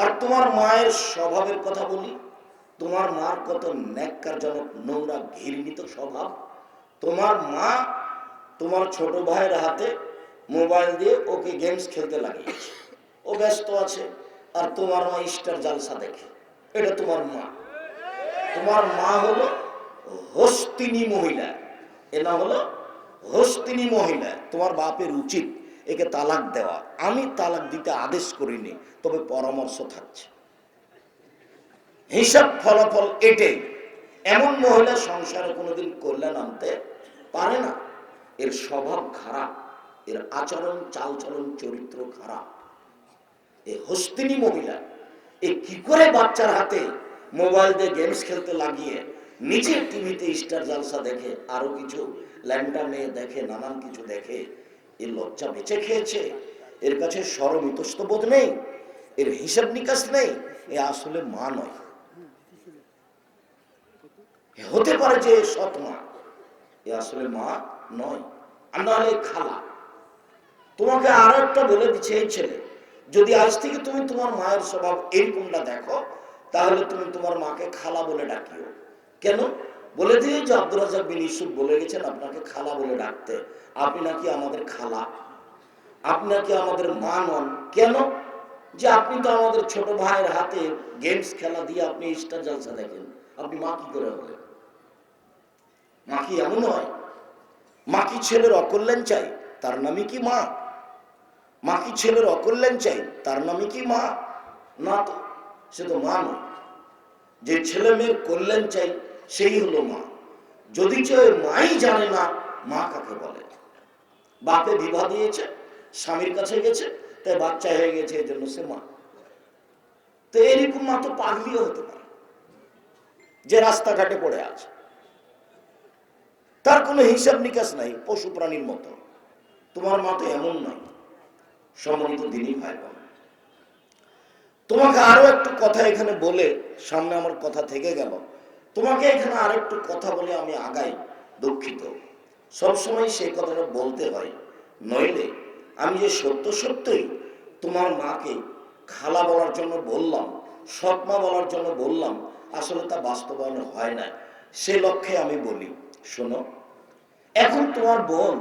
আর তোমার মায়ের স্বভাবের কথা বলি, তোমার মার কত ন্যাক্কারজনক নোংরা ঘৃণিত স্বভাব। তোমার মা তোমার ছোট ভাইয়ের হাতে মোবাইল দিয়ে ওকে গেমস খেলতে লাগিয়েছে। ও ব্যস্ত আছে, আর তোমার মা স্টার জালসা দেখে। এটা তোমার মা। তোমার মা হলো হস্তিনী মহিলা। এ নাম হলো হস্তিনী মহিলা। তোমার বাপের উচিত একে তালাক দেওয়া। আমি তালাক দিতে আদেশ করিনি, তবে পরামর্শ থাকছে। হিসাব ফলাফল এটাই। এমন মহিলা সংসারে কোনোদিন কল্যাণ আনতে পারে না। এর স্বভাব খারাপ, এর আচরণ, চালচলন, চরিত্র খারাপ। এ হস্তিনী মহিলা, এ কি করে বাচ্চার হাতে মোবাইল দিয়ে গেমস খেলতে লাগিয়ে নিজের টিভিতে স্টার জালসা দেখে, আরও কিছু ল্যান্ডা মেয়ে দেখে, নানান কিছু দেখে এর লজ্জা বেঁচে খেয়েছে। এর কাছে সরম ইতস্তবোধ নেই, এর হিসাব নিকাশ নেই, এ আসলে মা নয়। হতে পারে যে সৎ মা, এ আসলে মা নয়। আর খালা, তোমাকে আরও একটা বলে দিচ্ছে এই ছেলে, যদি আজ থেকে তুমি তোমার মায়ের স্বভাব এইরকমটা দেখো, তাহলে তুমি তোমার মাকে খালা বলে ডাকিও। কেন? বলে দিয়ে যে আব্দুল রাজাক বিন ইসুফ বলে গেছেন আপনাকে খালা বলে ডাকতে। আপনি নাকি আমাদের খালা? আপনি নাকি আমাদের মা নন কেন? যে আপনি তো আমাদের ছোট ভাইয়ের হাতে গেমস খেলা দিয়ে আপনি স্টার জলসা দেখেন। আপনি মা কি করে হলেন? মা কি এমন হয় মা কি ছেলের অকল্যাণ চাই? তার নামই কি মা? মা কি ছেলের অকল্যাণ চাই? তার নামই কি মা? না তো, সে তো মা নয়। যে ছেলে মেয়ের কল্যাণ চাই সেই হলো মা। যদি কেউ মাই জানে না, মা কাকে বলে? বাপে বিবাহ দিয়েছে, স্বামীর কাছে গেছে, তাই বাচ্চা হয়ে গেছে, এই জন্য সে মা। তো এরকম মা তো পাগলিও হতে পারে, যে রাস্তাঘাটে পড়ে আছে। তার কোনো হিসাব নিকাশ নাই, পশু প্রাণীর মতো। তোমার মা তো এমন নয় সম্মানিত দিনই ভাই বোন। তোমাকে আরও একটু কথা এখানে বলে, সামনে আমার কথা থেকে গেল। তোমাকে এখানে আরও একটু কথা বলে আমি আগাই, দুঃখিত। সবসময় সেই কথাটা বলতে হয়। নইলে আমি যে সত্য সত্যই তোমার মাকে খালা বলার জন্য বললাম, সৎমা বলার জন্য বললাম, আসলে তা বাস্তবায়ন হয় না। সে লক্ষ্যে আমি বলি, শোনো, এখন তোমার বোন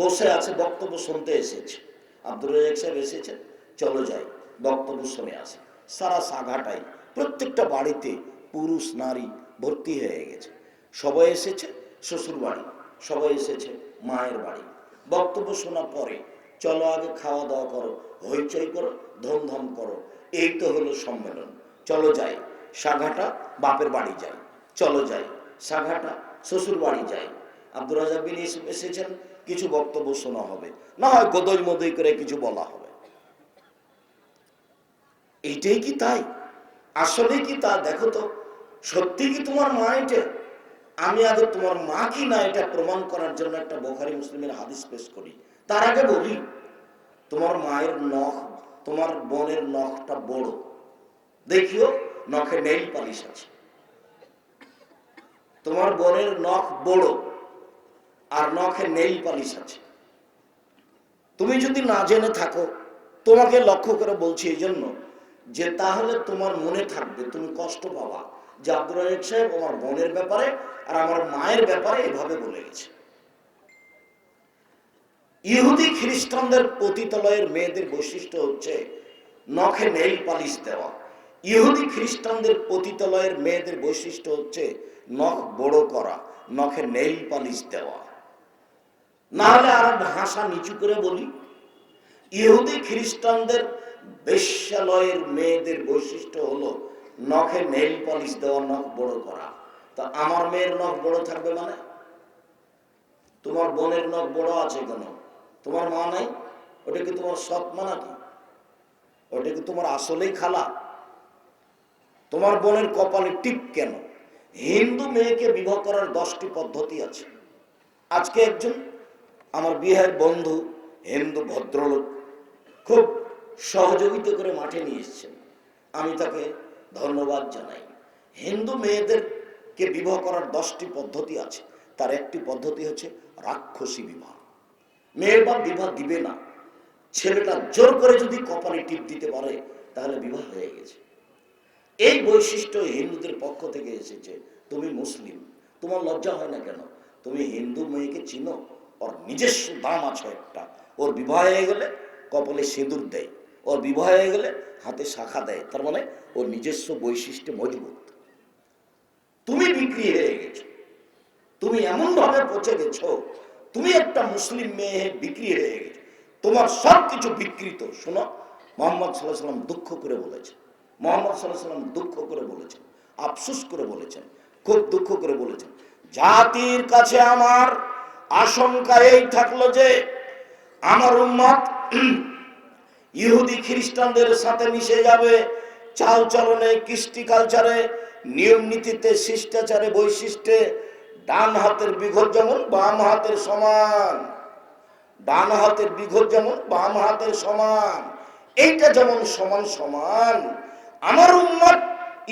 বসে আছে, বক্তব্য শুনতে এসেছে। আব্দুল রাজাক সাহেব এসেছেন, চলো যাই, বক্তব্য শুনে আসে। সারা সাঘাটাই প্রত্যেকটা বাড়িতে পুরুষ, নারী ভর্তি হয়ে গেছে। সবাই এসেছে শ্বশুর বাড়ি সবাই এসেছে, মায়ের বাড়ি। বক্তব্য শোনার পরে, চলো আগে খাওয়া দাওয়া করো, হইচই করো, ধুমধাম করো। এই তো হলো সম্মেলন। চলো যাই, সাঘাটা বাপের বাড়ি যাই। চলো যাই, সাঘাটা শ্বশুর বাড়ি যাই। আব্দুল রাজা বিন এসেছেন, কিছু বক্তব্য শোনা হবে। না হয় গদই মদই করে কিছু বলা হবে। এইটাই কি তাই? আসলে কি তা? দেখো তো সত্যি কি তোমার মা এটা? আমি আগে তোমার মা কি না এটা প্রমাণ করার জন্য একটা বোখারি মুসলিমের হাদিস পেশ করি। তার আগে বলি, তোমার মায়ের নখ, তোমার বোনের নখটা বড়। দেখিও, নখে নেইল পালিশ আছে। তোমার বোনের নখ বড় আর নখে নেইল পালিশ আছে। তুমি যদি না জেনে থাকো, তোমাকে লক্ষ্য করে বলছি এই জন্য যে তাহলে তোমার মনে থাকবে, তুমি কষ্ট পাবা। যে আব্দুল রাজাক সাহেব আমার বোনের ব্যাপারে আর আমার মায়ের ব্যাপারে এভাবে বলে গেছে। ইহুদি খ্রিস্টানদের পতিতলয়ের মেয়েদের বৈশিষ্ট্য হচ্ছে নখে নেইল পালিশ দেওয়া। ইহুদি খ্রিস্টানদের পতিতলয়ের মেয়েদের বৈশিষ্ট্য হচ্ছে নখ বড় করা, নখে নেইল পালিশ দেওয়া। না হলে আর ভাষা নিচু করে বলি, ইহুদি খ্রিস্টানদের বেশ্যালয়ের মেয়েদের বৈশিষ্ট্য হলো নখে নেইল পলিশ দেওয়া নখ বড় করা। তা আমার মেয়ের নখ বড় থাকবে মানে? তোমার বোনের নখ বড় আছে কেন? তোমার মা নাই? ওটা কি তোমার সৎ মা নাকি? ওটা কি তোমার আসলেই খালা? তোমার বোনের কপালে টিপ কেন? হিন্দু মেয়েকে বিবাহ করার দশটি পদ্ধতি আছে। আজকে একজন আমার বিয়ের বন্ধু, হিন্দু ভদ্রলোক, খুব সহযোগিতা করে মাঠে নিয়ে এসছেন। আমি তাকে ধন্যবাদ জানাই। হিন্দু মেয়েদেরকে বিবাহ করার দশটি পদ্ধতি আছে। তার একটি পদ্ধতি হচ্ছে রাক্ষসী বিবাহ। মেয়ের বাপ বিবাহ দিবে না। ছেলেটা জোর করে যদি কপালে টিপ দিতে পারে, তাহলে বিবাহ হয়ে গেছে। এই বৈশিষ্ট্য হিন্দুদের পক্ষ থেকে এসেছে। তুমি মুসলিম, তোমার লজ্জা হয় না কেন? তুমি হিন্দু মেয়েকে চিনো? ওর নিজস্ব দাম আছে একটা। ওর বিবাহ হয়ে গেলে কপালে সিঁদুর দেয়। ওর বিবাহ হয়ে গেলে হাতে শাখা দেয়, তার মানে ওর নিজস্ব বৈশিষ্ট্য মজবুত। তুমি বিক্রি হয়ে গেছো, তুমি এমন ভাবে পচে গেছো, তুমি একটা মুসলিম মেয়ে বিক্রি হয়ে গেছো, তোমার সব কিছু বিকৃত। শোনো, মোহাম্মদ সাল্লাহ সাল্লাম দুঃখ করে বলেছে মোহাম্মদ সাল্লাহ সাল্লাম দুঃখ করে বলেছেন, আফসুস করে বলেছেন, খুব দুঃখ করে বলেছেন। জাতির কাছে আমার আশঙ্কা এই থাকল যে, আমার উম্মত ইহুদি খ্রিস্টানদের সাথে মিশে যাবে। চাল চলনে, কৃষ্টি কালচারে, নিয়ম নীতিতে, শিষ্টাচারে, বৈশিষ্ট্যে, ডান হাতের বিঘর যেমন, বাম হাতের সমান। ডান হাতের বিঘত যেমন, বাম হাতের সমান। এইটা যেমন সমান সমান, আমার উম্মত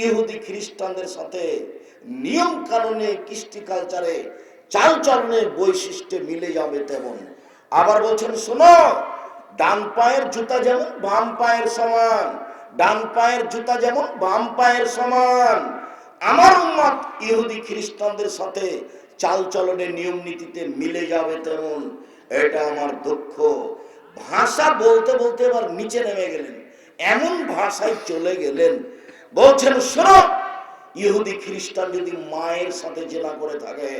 ইহুদি খ্রিস্টানদের সাথে নিয়ম কানুনে, কৃষ্টি কালচারে, চাল চলনে, বৈশিষ্ট্যে মিলে যাবে তেমন। আবার বলছেন, শোনো ডান পায়ের জুতা যেমন বাম পায়ের সমান, ডান পায়ের জুতা যেমন বাম পায়ের সমান। আমার উম্মত ইহুদি খ্রিস্টানদের সাথে চাল চলনে নিয়ম নীতিতে মিলে যাবে তেমন। এটা আমার দুঃখ। ভাষা বলতে বলতে এবার নিচে নেমে গেলেন। এমন ভাষায় চলে গেলেন। বলছেন, শোনো, ইহুদি খ্রিস্টান যদি মায়ের সাথে জেনা করে থাকে,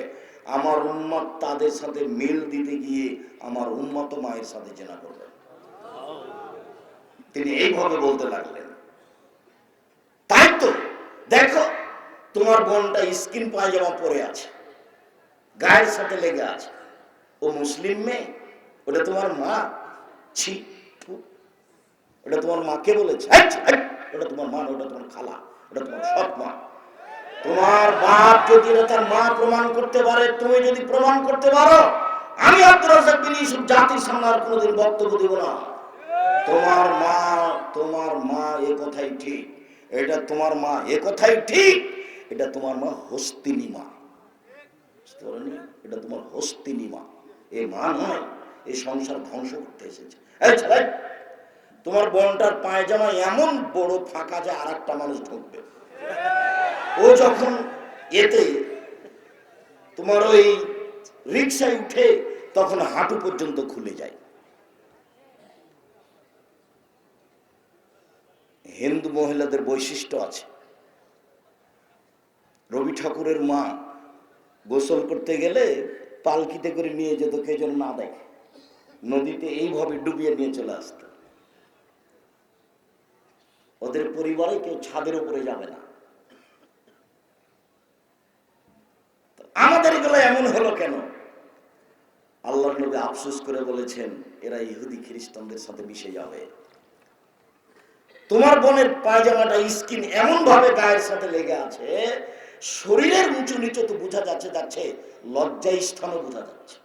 আমার উম্মত তাদের সাথে মিল দিতে গিয়ে আমার উম্মত মায়ের সাথে জেনা করবে। তিনি এইভাবে বলতে লাগলেন। তাই তো, দেখো, তোমার বোনটা স্কিন পায়জামা পরে আছে, গায়ের সাথে লেগে আছে। ও মুসলিম মেয়ে, ওটা তোমার মা? ছি ওটা তোমার মাকে বলেছে। ওটা তোমার মা ওটা তোমার খালা, ওটা তোমার সৎ মা। তোমার বাপ যদি তার মা প্রমাণ করতে পারে, তুমি যদি প্রমাণ করতে পারো, আমি আব্দুল রাজাক বিন ইউসুফ জাতির সামনে আর কোনোদিন বক্তব্য দিব না। তোমার মা তোমার মা এ কথাই ঠিক। এটা তোমার মা এ কথাই ঠিক। এটা তোমার মা হস্তিনী মা? এটা তোমার হস্তিনী মা। এ মা নয় এই সংসার ধ্বংস করতে এসেছে। তোমার বোনটার পায়জামা এমন বড় ফাঁকা যে আর একটা মানুষ ঢুকবে। ও যখন এতে তোমার ওই রিক্সায় উঠে তখন হাঁটু পর্যন্ত খুলে যায়। হিন্দু মহিলাদের বৈশিষ্ট্য আছে। রবি ঠাকুরের মা গোসল করতে গেলে পালকিতে করে নিয়ে যেত, কে যেন না দেখে। নদীতে এইভাবে ডুবিয়ে নিয়ে চলে আসতো। ওদের পরিবারে কেউ ছাদের উপরে যাবে না। আমাদের এগুলো এমন হলো কেন? আল্লাহ নবী আফসোস করে বলেছেন, এরা ইহুদি খ্রিস্টানদের সাথে মিশে যাবে। তোমার বোনের পায়জামাটা স্কিন এমন ভাবে গায়ের সাথে লেগে আছে, শরীরের উঁচু নিচু তো বোঝা যাচ্ছে যাচ্ছে লজ্জা স্থানও বোঝা যাচ্ছে।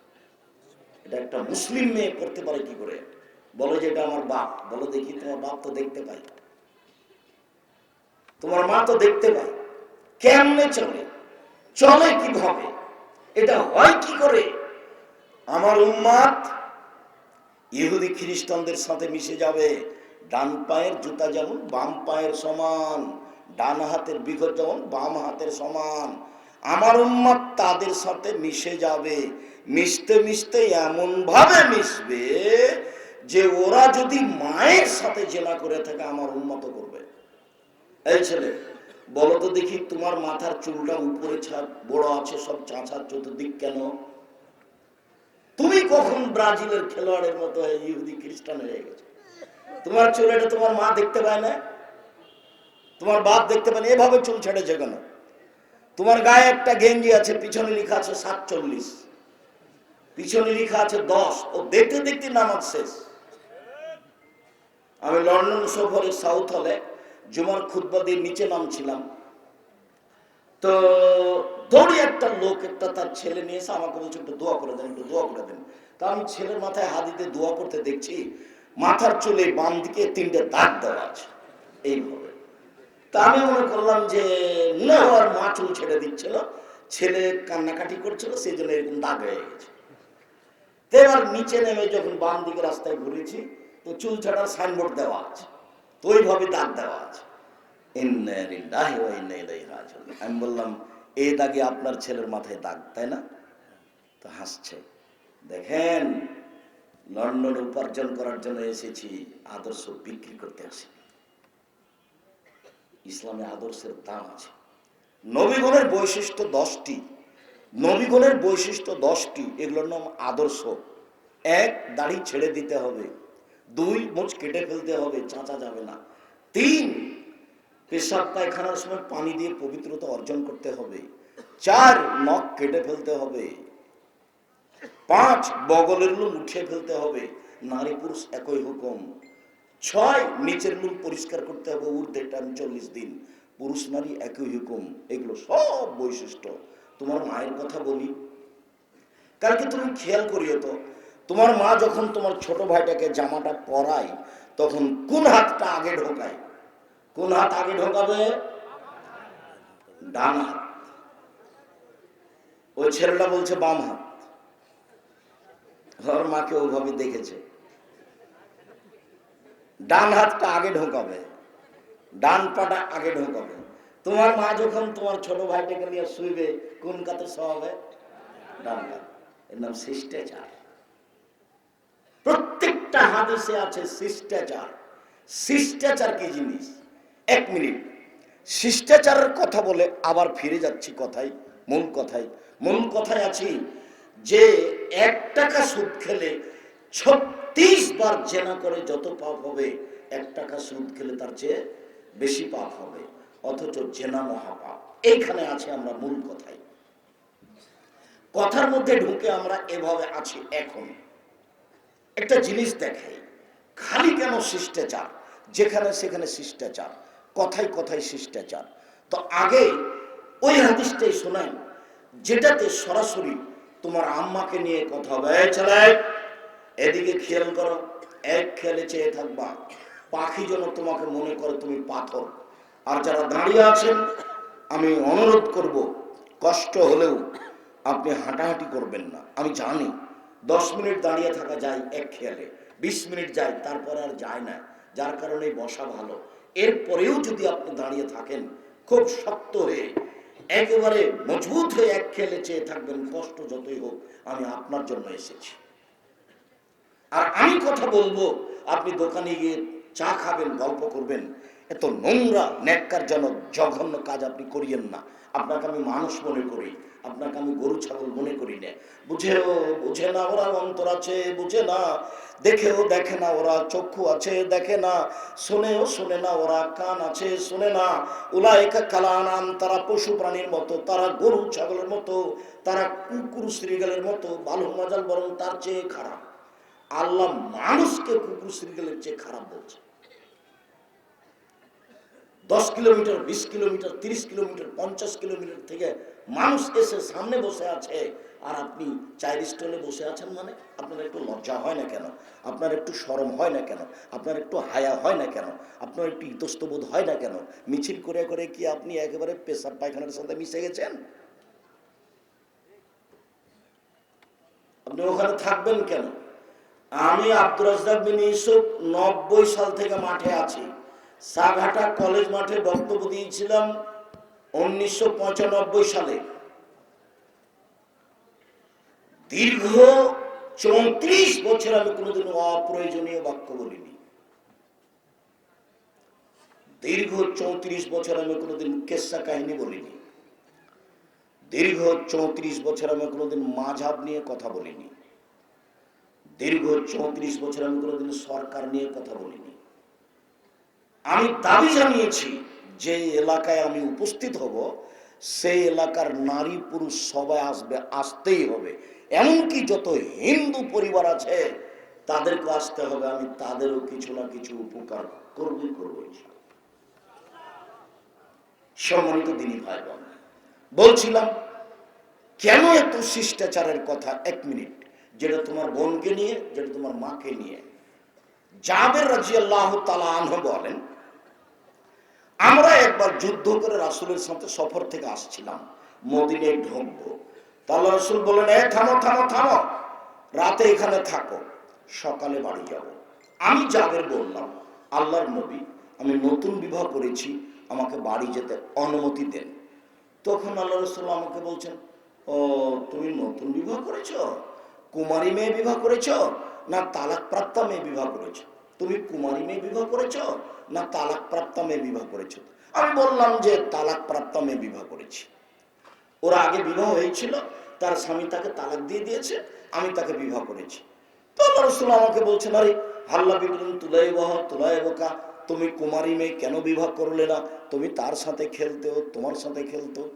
এটা একটা মুসলিম মেয়ে করতে পারে কি করে? বলো যে এটা আমার বাপ, বলো দেখি তোমার বাপ তো দেখতে পাই তোমার মা তো দেখতে পাই কেমনে চলে? চলে কীভাবে? এটা হয় কি করে? আমার উম্মাদ ইহুদি খ্রিস্টানদের সাথে মিশে যাবে ডান পায়ের জুতা যেমন, বাম পায়ের সমান, ডান হাতের বিঘত যেমন, বাম হাতের সমান। আমার উম্মাদ তাদের সাথে মিশে যাবে। মিশতে মিশতে এমন ভাবে মিশবে যে ওরা যদি মায়ের সাথে জেনা করে থাকে, আমার উন্মত করবে। এই ছেলে, বলো তো দেখি তোমার মাথার চুলটা উপরে ছাড় বড় আছে, সব চাঁচার চতুর্দিক কেন? তুমি কখন ব্রাজিলের খেলোয়াড়ের মতো ইহুদি খ্রিস্টান হয়ে গেছে? তোমার চুল, এটা তোমার মা দেখতে পায় না। তোমার বাপ দেখতে পায় না। এভাবে চুল ছেড়েছে কেন? তোমার গায়ে একটা গেঞ্জি আছে, পিছনে লেখা আছে সাতচল্লিশ। পিছনে লেখা আছে দশ। ও দেখতে দেখতে নামাজ শেষ। আমি লন্ডন সফরে সাউথ হলে জুমার খুদ্া দিয়ে নিচে নামছিলাম। তো দৌড়ি একটা লোক, একটা তার ছেলে নিয়ে এসে আমাকে বলছে, একটু দোয়া করে দেন, একটু দোয়া করে দেন। তা আমি ছেলের মাথায় হাত দিতে দোয়া করতে দেখছি মাথার চুলে বাম দিকে তিনটে দাগ দেওয়া আছে। এইভাবে। তা আমি মনে করলাম যে হওয়ার মা চুল ছেড়ে দিচ্ছিল, ছেলে কান্নাকাটি করছিল, সেই জন্য এরকম দাগ হয়ে গেছে। এবার নিচে নেমে যখন বাম দিকে রাস্তায় ঘুরেছি, তো চুল ছাড়ার সাইনবোর্ড দেওয়া আছে। তো ওইভাবে দাগ দেওয়া আছে। আমি বললাম এই দাগে আপনার ছেলের মাথায় দাগ, তাই না? তো হাসছে। দেখেন লন্ডন উপার্জন করার জন্য এসেছি, আদর্শ বিক্রি করতে আসি। ইসলামে আদর্শের দাম আছে। নবীগণের বৈশিষ্ট্য দশটি। নবীগণের বৈশিষ্ট্য দশটি, এগুলোর নাম আদর্শ। এক, দাড়ি ছেড়ে দিতে হবে। দুই, মুচ কেটে ফেলতে হবে, চাঁচা যাবে না। তিন, পেশাব পায়খানার সময় পানি দিয়ে পবিত্রতা অর্জন করতে হবে। চার, নখ কেটে ফেলতে হবে। পাঁচ বগলের লুম উঠিয়ে ফেলতে হবে, নারী পুরুষ একই হুকুম। ছয়, নিচের লুম পরিষ্কার করতে হবে, ঊর্ধ্বে টান চল্লিশ দিন। পুরুষ, নারী একই হুকুম, এগুলো সব বৈশিষ্ট্য। তোমার মায়ের কথা বলি। কালকে তুমি খেয়াল করিও তো, তোমার মা যখন তোমার ছোট ভাইটাকে জামাটা পরায়, তখন কোন হাতটা আগে ঢোকায়? কোন হাত আগে ঢোকাবে? ডান হাত। ওই ছেলেটা বলছে বাম হাত। ওর মাকে ওভাবে দেখেছে। ডান হাতটা আগে ঢোকাবে, ডান পাটা আগে ঢোকাবে। তোমার মা যখন তোমার ছোট ভাইটাকে নিয়ে শুইবে, কোন কাতে শোয়াবে? ডান এর নাম শিষ্টাচার। প্রত্যেকটা হাদিসে আছে শিষ্টাচার। শিষ্টাচার কি জিনিস? এক মিনিট। শিষ্টাচারের কথা বলে আবার ফিরে যাচ্ছি কথাই মূল কথাই মূল কথায় আছি যে এক টাকা সুদ খেলে ছত্রিশ বার জেনা করে যত পাপ হবে, এক টাকা সুদ খেলে তার চেয়ে বেশি পাপ হবে, অথচ জেনা মহাপাপ। এইখানে আছে আমরা মূল কথাই। কথার মধ্যে ঢুকে আমরা এভাবে আছি এখন। একটা জিনিস দেখাই, খালি কেন শিষ্টাচার? যেখানে সেখানে শিষ্টাচার, কথায় কথায় শিষ্টাচার। তো আগে ওই হাদিসটাই শোনাই যেটাতে সরাসরি তোমার আম্মাকে নিয়ে কথা "এই এদিকে খেয়াল করো, এক খেয়ালে চেয়ে থাকবা। পাখি যেন তোমাকে মনে করে তুমি পাথর। আর যারা দাঁড়িয়ে আছেন, আমি অনুরোধ করব, কষ্ট হলেও আপনি হাঁটাহাঁটি করবেন না। আমি জানি, দশ মিনিট দাঁড়িয়ে থাকা যায় এক খেয়ালে, বিশ মিনিট যায়, তারপরে আর যায় না। যার কারণে বসা ভালো। এরপরেও যদি আপনি দাঁড়িয়ে থাকেন, খুব শক্ত হয়ে একেবারে মজবুত হয়ে এক খেলে চেয়ে থাকবেন, কষ্ট যতই হোক, আমি আপনার জন্য এসেছি। আর আমি কথা বলব, আপনি দোকানে গিয়ে চা খাবেন, গল্প করবেন এত নোংরা, ন্যাক্কারজনক, জঘন্য কাজ আপনি করিয়েন না। আপনাকে আমি মানুষ মনে করি, আপনাকে আমি গরু, ছাগল মনে করি না। বুঝেও বুঝে না ওরা অন্তর আছে, বুঝে না। দেখেও দেখে না ওরা চক্ষু আছে, দেখে না। শোনেও শোনে না ওরা কান আছে, শোনে না। উলাইকা কালানাম, তারা পশু প্রাণীর মতো, তারা গরু, ছাগলের মতো, তারা কুকুর, শ্রীগালের মতো বালু মাজাল বরং তার চেয়ে খারাপ। আল্লাহ মানুষকে কুকুর, শ্রীগালের চেয়ে খারাপ বলছে। দশ কিলোমিটার, বিশ কিলোমিটার, তিরিশ কিলোমিটার, পঞ্চাশ কিলোমিটার থেকে মানুষ এসে সামনে বসে আছে। আর আপনি চায়ের স্টলে বসে আছেন মানে আপনার একটু লজ্জা হয় না কেন? আপনার একটু সরম হয় না কেন? আপনার একটু হায়া হয় না কেন? আপনার একটু ইতস্তবোধ হয় না কেন? মিছিল করে করে কি আপনি একেবারে পেশাব পায়খানার সাথে মিশে গেছেন? আপনি ওখানে থাকবেন কেন? আমি আব্দুর রাজ্জাক বিন ইউসুফ নব্বই সাল থেকে মাঠে আছি। সাঘাটা কলেজ মাঠে বক্তব্য দিয়েছিলাম উনিশশো পঁচানব্বই সালে। দীর্ঘ চৌত্রিশ বছর আমি কোনোদিন অপ্রয়োজনীয় বাক্য বলিনি। দীর্ঘ চৌত্রিশ বছর আমি কোনোদিন কেসা কাহিনী বলিনি। দীর্ঘ চৌত্রিশ বছর আমি কোনোদিন মাঝাব নিয়ে কথা বলিনি। দীর্ঘ চৌত্রিশ বছর আমি কোনোদিন সরকার নিয়ে কথা বলিনি। আমি দাবি জানিয়েছি, যে এলাকায় আমি উপস্থিত হব, সেই এলাকার নারী পুরুষ সবাই আসবে, আসতেই হবে। এমনকি যত হিন্দু পরিবার আছে তাদেরকে আসতে হবে, আমি তাদেরও কিছু না কিছু উপকার করবই করব সম্মানিত দিনী ভাই বোন বলছিলাম, কেন এত শিষ্টাচারের কথা? এক মিনিট, যেটা তোমার বোনকে নিয়ে, যেটা তোমার মাকে নিয়ে। জাবের রাজি আল্লাহ আনহ বলেন আমরা একবার যুদ্ধ করে রাসুলের সাথে সফর থেকে আসছিলাম মদিনে ঢুকবো। তাহলে রসুল বললেন, এ, থামো থামো থামো। রাতে এখানে থাকো, সকালে বাড়ি যাব। আমি যাদের বললাম, আল্লাহর নবী, আমি নতুন বিবাহ করেছি, আমাকে বাড়ি যেতে অনুমতি দেন। তখন আল্লাহ রসুল আমাকে বলছেন, ও, তুমি নতুন বিবাহ করেছ? কুমারী মেয়ে বিবাহ করেছ? না, তালাক প্রাপ্তা মেয়ে বিবাহ করেছ? তুমি কুমারী মেয়ে বিবাহ করেছ না তালাক প্রাপ্তা মেয়ে বিবাহ করেছ? আমি বললাম যে তালাক প্রাপ্তা মেয়ে বিবাহ করেছি। ওরা আগে বিবাহ হয়েছিল, তার স্বামী তাকে তালাক দিয়ে দিয়েছে, আমি তাকে বিবাহ করেছি। তো আল্লাহ রসুল আমাকে বলছেন, আরে, হাল্লা বিবরণ তুলাই বহ তুলাই বোকা তুমি কুমারী মেয়ে কেন বিবাহ করলে না? তুমি তার সাথে খেলতেও তোমার সাথে খেলতো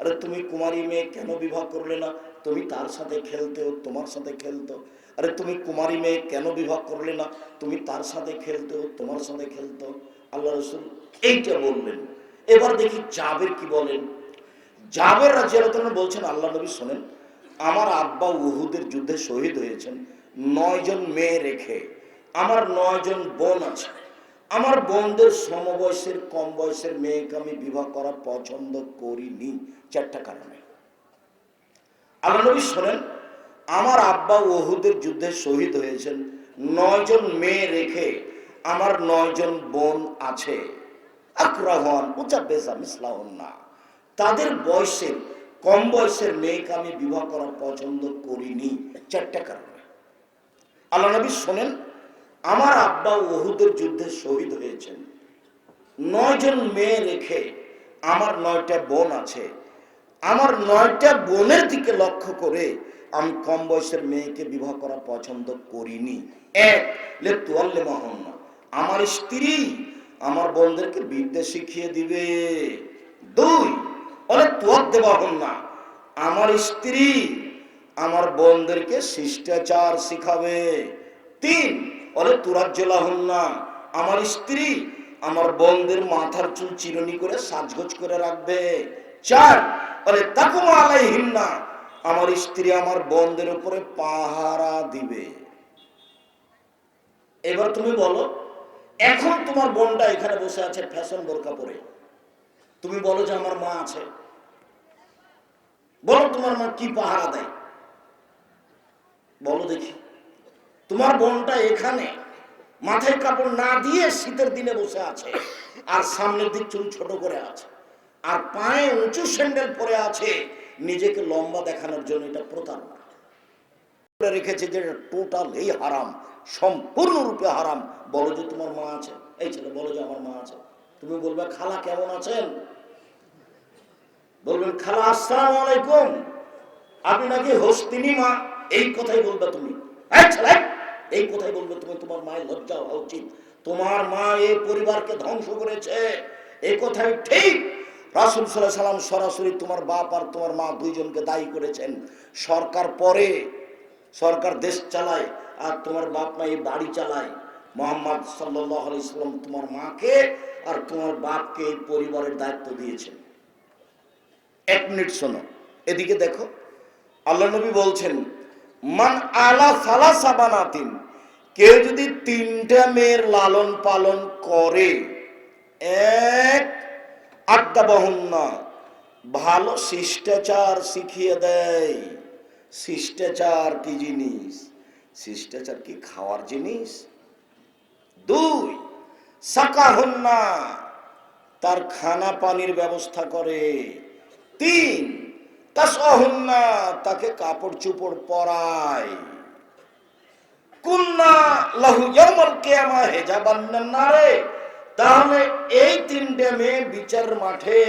আরে, তুমি কুমারী মেয়ে কেন বিবাহ করলে না? তুমি তার সাথে খেলতেও তোমার সাথে খেলতো আরে তুমি কুমারী মেয়ে কেন বিবাহ করলে না? তুমি তার সাথে খেলতো তোমার সাথে খেলতো। আল্লাহ রসুল এইটা বললেন। এবার দেখি জাবের কি বলেন। জাবের রাজিয়াল বলছেন, আল্লাহ নবী শোনেন, আমার আব্বা উহুদের যুদ্ধে শহীদ হয়েছেন, নয় জন মেয়ে রেখে। আমার নয় জন বোন আছে। আমার বোনদের সমবয়সের, কম বয়সের মেয়েকে আমি বিবাহ করা পছন্দ করিনি। চারটা কারণে। আল্লাহ নবী শোনেন আমার আব্বা ওহুদের যুদ্ধে শহীদ হয়েছেন। নয় জন মেয়ে রেখে আমার নয় জন বোন আছে। না তাদের বয়সের কম বয়সের মেয়েকে আমি বিবাহ করা পছন্দ করিনি। চারটা কারণে। আল্লাহ নবী শোনেন, আমার আব্বা ওহুদের যুদ্ধে শহীদ হয়েছেন। নয় জন মেয়ে রেখে আমার নয়টা বোন আছে। আমার নয়টা বোনের দিকে লক্ষ্য করে আমি কম বয়সের মেয়েকে বিবাহ করা পছন্দ করিনি। এক, লে তোয়াল্লে মহন্না। আমার স্ত্রী আমার বোনদেরকে বিদ্যা শিখিয়ে দিবে। দুই বলে তোয়ার দেওয়া না আমার স্ত্রী আমার বোনদেরকে শিষ্টাচার শিখাবে। তিন বলে তুরাজ্জলা হন না আমার স্ত্রী আমার বোনদের মাথার চুল চিরনি করে সাজগোজ করে রাখবে। চার বলে তাকুমা আলাইহিন না আমার স্ত্রী আমার বোনদের উপরে পাহারা দিবে। এবার তুমি বলো, এখন তোমার বোনটা এখানে বসে আছে ফ্যাশন বোরকা পরে। তুমি বলো যে আমার মা আছে। বলো তোমার মা কি পাহারা দেয়। বলো দেখি। তোমার বোনটা এখানে মাথায় কাপড় না দিয়ে শীতের দিনে বসে আছে, আর সামনের দিক চুল ছোট করে আছে, আর পায়ে উঁচু স্যান্ডেল পরে আছে নিজেকে লম্বা দেখানোর জন্য এটা প্রতারণা। রেখেছে যে টোটাল এই হারাম, সম্পূর্ণরূপে হারাম। বলো যে তোমার মা আছে। এই ছেলে, বলো যে আমার মা আছে। তুমি বলবে, খালা, কেমন আছেন? বলবেন, খালা, আসসালাম আলাইকুম। আপনি নাকি হস্তিনী মা? এই কথাই বলবে তুমি। এই কথাই বলবে তুমি, তোমার মায়ের লজ্জা হওয়া উচিত। তোমার মা এই পরিবারকে ধ্বংস করেছে। এই কথাই ঠিক রাসুল সাল্লাহ সাল্লাম সরাসরি তোমার বাপ আর তোমার মা দুইজনকে দায়ী করেছেন। সরকার পরে সরকার দেশ চালায় আর তোমার বাপ মা এই বাড়ি চালায়। মোহাম্মদ সাল্লাহ ইসলাম তোমার মাকে আর তোমার বাপকে এই পরিবারের দায়িত্ব দিয়েছেন। এক মিনিট শোনো, এদিকে দেখো, আল্লাহ নবী বলছেন, মান আলা সালা সাবানাতিন কেউ যদি তিনটা মেয়ের লালন পালন করে, এক আড্ডা বহন না ভালো শিষ্টাচার শিখিয়ে দেয়। শিষ্টাচার কি জিনিস? শিষ্টাচার কি খাওয়ার জিনিস? দুই সাকা হন না তার খানা পানির ব্যবস্থা করে। তিন তাসহন্না তাকে কাপড় চোপড় পরায়। কুন্না লাহু কিয়ামা, হেজাবান নারে তাহলে এই তিনটে মেয়ে বিচার মাঠে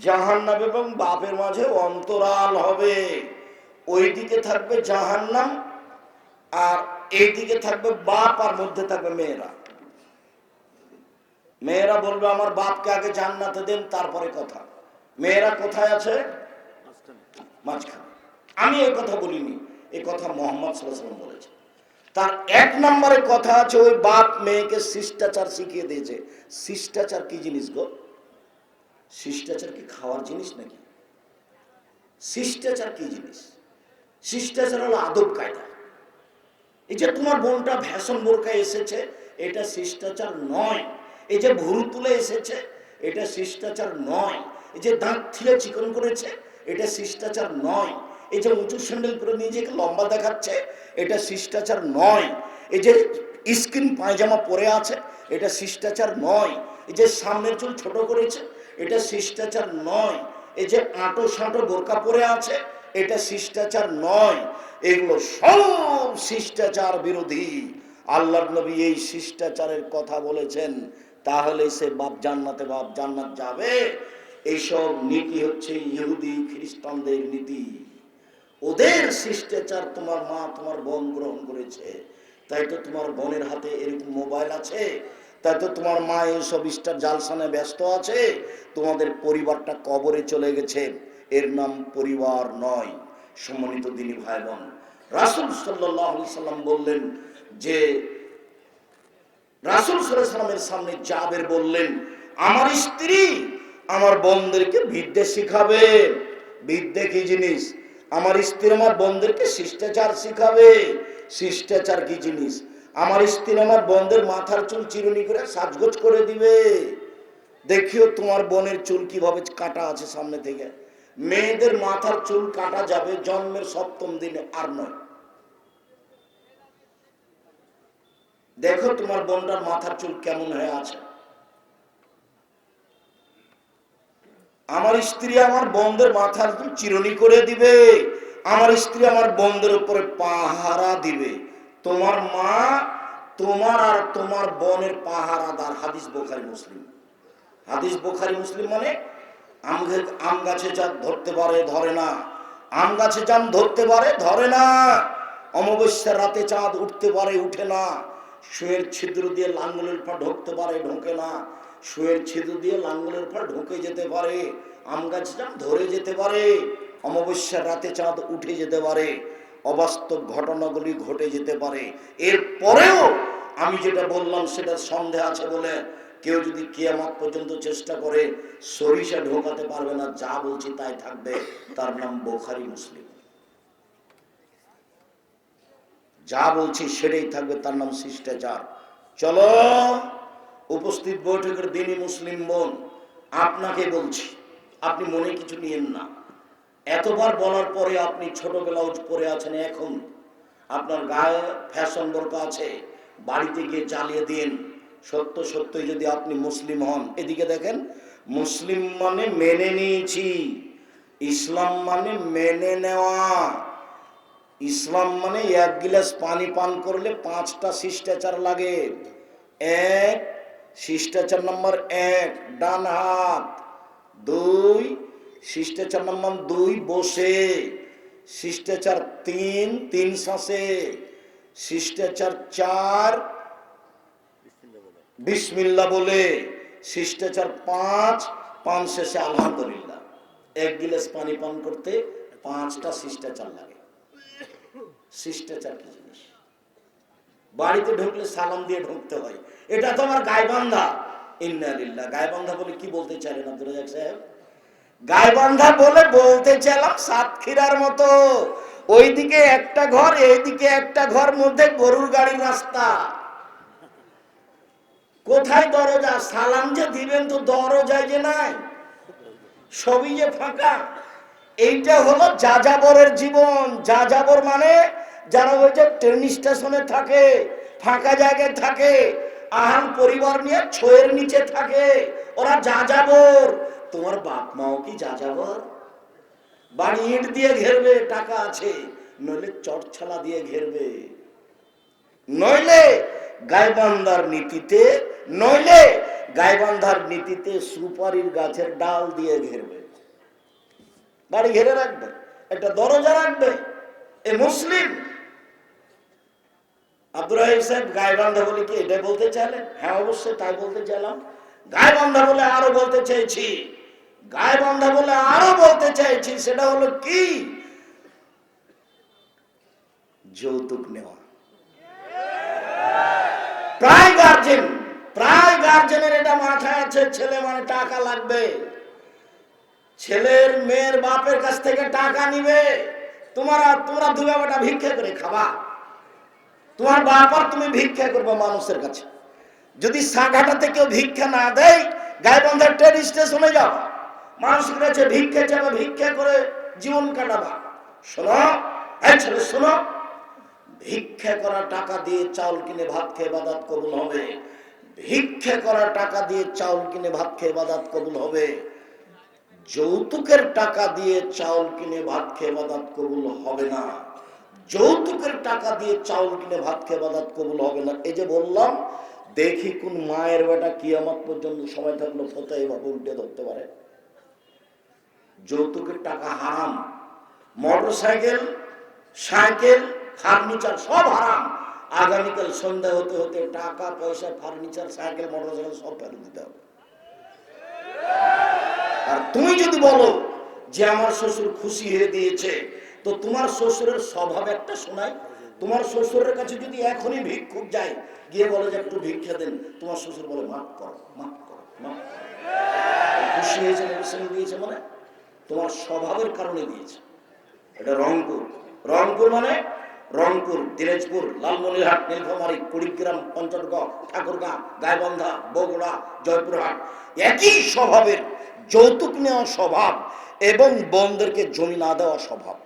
জাহান্নাম এবং বাপের মাঝে অন্তরাল হবে। ওইদিকে থাকবে জাহান্নাম আর এইদিকে থাকবে বাপ আর মধ্যে থাকবে মেয়েরা। মেয়েরা বলবে, আমার বাপকে আগে জান্নাতে দেন, তারপরে কথা। মেয়েরা কোথায় আছে? মাঝখানে। আমি এই কথা বলিনি এই কথা মোহাম্মদ সাল্লাম বলেছে তার এক নম্বরে কথা আছে, ওই বাপ মেয়েকে শিষ্টাচার শিখিয়ে দিয়েছে। শিষ্টাচার কি জিনিস গো? শিষ্টাচার কি খাওয়ার জিনিস নাকি? শিষ্টাচার কি জিনিস? শিষ্টাচার হলো আদব কায়দা। এই যে তোমার বোনটা ভ্যাসন বোরকায় এসেছে, এটা শিষ্টাচার নয়। এই যে ভুরু তুলে এসেছে, এটা শিষ্টাচার নয়। এই যে দাঁত থিলে চিকন করেছে, এটা শিষ্টাচার নয়। এই যে উঁচু স্যান্ডেল করে নিজেকে লম্বা দেখাচ্ছে, এটা শিষ্টাচার নয়। এই যে স্কিন পায়জামা পরে আছে, এটা শিষ্টাচার নয়। এই যে সামনের চুল ছোট করেছে, এটা শিষ্টাচার নয়। এই যে আঁটো সাঁটো বোরকা পরে আছে, এটা শিষ্টাচার নয়। এগুলো সব শিষ্টাচার বিরোধী। আল্লাহ নবী এই শিষ্টাচারের কথা বলেছেন, তাহলে সে বাপ জান্নাতে বাপ জান্নাত যাবে। এইসব নীতি হচ্ছে ইহুদি, খ্রিস্টানদের নীতি। ওদের শিষ্টাচার তোমার মা তোমার বোন গ্রহণ করেছে। তাই তো তোমার বোনের হাতে এরকম মোবাইল আছে। তাই তো তোমার মা এইসব ইস্টার জালসানে ব্যস্ত আছে। তোমাদের পরিবারটা কবরে চলে গেছে। এর নাম পরিবার নয়, সম্মানিত দিনী ভাই বোন রাসুল সাল্লাম বললেন যে, রাসুল সাল্লামের সামনে জাবের বললেন, আমার স্ত্রী আমার বোনদেরকে বিদ্যে শিখাবে। বিদ্যে কি জিনিস? আমার স্ত্রী আমার বোনদেরকে শিষ্টাচার শিখাবে। শিষ্টাচার কি জিনিস? আমার স্ত্রী আমার বোনদের মাথার চুল চিরুনি করে সাজগোজ করে দিবে। দেখিও তোমার বোনের চুল কীভাবে কাটা আছে সামনে থেকে। মেয়েদের মাথার চুল কাটা যাবে জন্মের সপ্তম দিনে আর নয়। দেখো তোমার বোনটার মাথার চুল কেমন হয়ে আছে। আমার স্ত্রী আমার বোনদের মাথার চুল চিরুনি করে দিবে। আমার স্ত্রী আমার বোনদের উপরে পাহারা দিবে। তোমার মা, তোমার আর তোমার বোনের পাহারাদার, হাদিস বোখারি মুসলিম। হাদিস বোখারি মুসলিম মানে আম আম গাছে যা ধরতে পারে, ধরে না। আম গাছে জাম ধরতে পারে, ধরে না। অমাবস্যার রাতে চাঁদ উঠতে পারে, উঠে না। শুয়ের ছিদ্র দিয়ে লাঙ্গলের পা ঢুকতে পারে, ঢোকে না। শুয়ের ছিদ্র দিয়ে লাঙ্গলের পা ঢুকে যেতে পারে। আম গাছে জাম ধরে যেতে পারে। অমাবস্যার রাতে চাঁদ উঠে যেতে পারে। অবাস্তব ঘটনাগুলি ঘটে যেতে পারে। এরপরেও আমি যেটা বললাম, সেটা সন্দেহ আছে বলে কেউ যদি কিয়ামত পর্যন্ত চেষ্টা করে, সরিষা ঢোকাতে পারবে না, যা বলছি তাই থাকবে। তার নাম বোখারি মুসলিম। যা বলছি সেটাই থাকবে, তার নাম শিষ্টাচার। চলো উপস্থিত বৈঠকের দিনই মুসলিম বোন আপনাকে বলছি, আপনি মনে কিছু নিয়েন না। এতবার বলার পরে আপনি ছোট ব্লাউজ পরে আছেন এখন। আপনার গায়ে ফ্যাশন বোরকা আছে, বাড়িতে গিয়ে জ্বালিয়ে দিন। সত্য সত্যই যদি আপনি মুসলিম হন, এদিকে দেখেন, মুসলিম মানে মেনে নিয়েছি, ইসলাম মানে মেনে নেওয়া। ইসলাম মানে এক গিলাস পানি পান করলে পাঁচটা শিষ্টাচার লাগে। এক শিষ্টাচার নম্বর এক, ডান হাত। দুই, শিষ্টাচার নম্বর দুই, বসে। শিষ্টাচার তিন তিন শ্বাসে। শিষ্টাচার চার বিসমিল্লা বলে। শিষ্টাচার পাঁচ, পান শেষে আলহামদুলিল্লাহ। এক গিলাস পানি পান করতে পাঁচটা শিষ্টাচার লাগে। শিষ্টাচার কি জিনিস? বাড়িতে ঢুকলে সালাম দিয়ে ঢুকতে হয়। এটা তো আমার গায়বান্ধা ইন্নালিল্লাহ গায়বান্ধা বলে কি বলতে চাইলেন আব্দুল রাজাক সাহেব? গায়বান্ধা বলে বলতে চাইলাম সাতক্ষীরার মতো। ওইদিকে একটা ঘর, এইদিকে একটা ঘর মধ্যে গরুর গাড়ির রাস্তা। কোথায় দরজা? সালাম যে দিবেন তো দরজায় যে নাই। সবই যে ফাঁকা। এইটা হলো যাযাবরের জীবন। যাযাবর মানে যারা ওই যে ট্রেন স্টেশনে থাকে, ফাঁকা জায়গায় থাকে আহান পরিবার নিয়ে ছয়ের নিচে থাকে। ওরা যাযাবর। তোমার বাপ মাও কি যাযাবর? বাড়ি ইট দিয়ে ঘেরবে, টাকা আছে, নইলে চটছালা দিয়ে ঘেরবে। নইলে গাইবান্ধার নীতিতে, নইলে গাইবান্ধার নীতিতে সুপারির গাছের ডাল দিয়ে ঘেরবে। বাড়ি ঘেরে রাখবে, একটা দরজা রাখবে। এ মুসলিম আব্দুর রাহিম সাহেব গাইবান্ধা বলে কি এটা বলতে চাইলেন? হ্যাঁ অবশ্যই তাই বলতে চাইলাম। গাইবান্ধা বলে আরও বলতে চাইছি। গাইবান্ধা বলে আরও বলতে চাইছি, সেটা হলো কি? যৌতুক নেওয়া। প্রায় গার্জেন প্রায় গার্জেনের এটা মাথায় আছে, ছেলে মানে টাকা লাগবে। ছেলের মেয়ের বাপের কাছ থেকে টাকা নিবে। তোমার তোমরা দুবে বেটা ভিক্ষা করে খাবা। তোমার বারবার তুমি ভিক্ষা করব মানুষের কাছে। যদি সাঘাটাতে কেউ ভিক্ষা না দেয়, গাইবান্ধার ট্রেন স্টেশনে যাও। মানুষের কাছে ভিক্ষা চাবা ভিক্ষা করে জীবন কাটাবা। শোনো ছেলে, শোনো। ভিক্ষা করা টাকা দিয়ে চাউল কিনে ভাত খেয়ে বাদাত কবুল হবে। ভিক্ষা করা টাকা দিয়ে চাউল কিনে ভাত খেয়ে বাদাত কবুল হবে। যৌতুকের টাকা দিয়ে চাউল কিনে ভাত খেয়ে বাদাত কবুল হবে না। যৌতুকের টাকা দিয়ে চাউল কিনে ভাত খেয়ে বাদাত কবুল হবে না। এই যে বললাম, দেখি কোন মায়ের বেটা কি কিয়ামত পর্যন্ত সময় থাকল ফতে এভাবে উল্টে ধরতে পারে। যৌতুকের টাকা হারাম মোটর সাইকেল সাইকেল ফার্নিচার সব হারাম। আগামীকাল সন্ধ্যা হতে হতে টাকা, পয়সা, ফার্নিচার, সাইকেল মোটর সাইকেল সব ফেরত দিতে হবে। আর তুমি যদি বলো যে আমার শ্বশুর খুশি হয়ে দিয়েছে তো তোমার শ্বশুরের স্বভাব একটা শোনাই। তোমার শ্বশুরের কাছে যদি এখনই ভিক্ষুক যায়, গিয়ে বলে যে একটু ভিক্ষা দেন, তোমার শ্বশুর বলে, মাফ করো মাফ করো খুশি হয়েছে মেডিসিন দিয়েছে মানে? তোমার স্বভাবের কারণে দিয়েছে। এটা রংপুর। রংপুর মানে রংপুর, দিনাজপুর, লালমনিরহাট, নীলফামারী, কুড়িগ্রাম, পঞ্চগড়, ঠাকুরগাঁ, গাইবান্ধা, বগুড়া, জয়পুরহাট। একই স্বভাবের যৌতুক নেওয়া স্বভাব এবং বনদেরকে জমি না দেওয়া স্বভাব।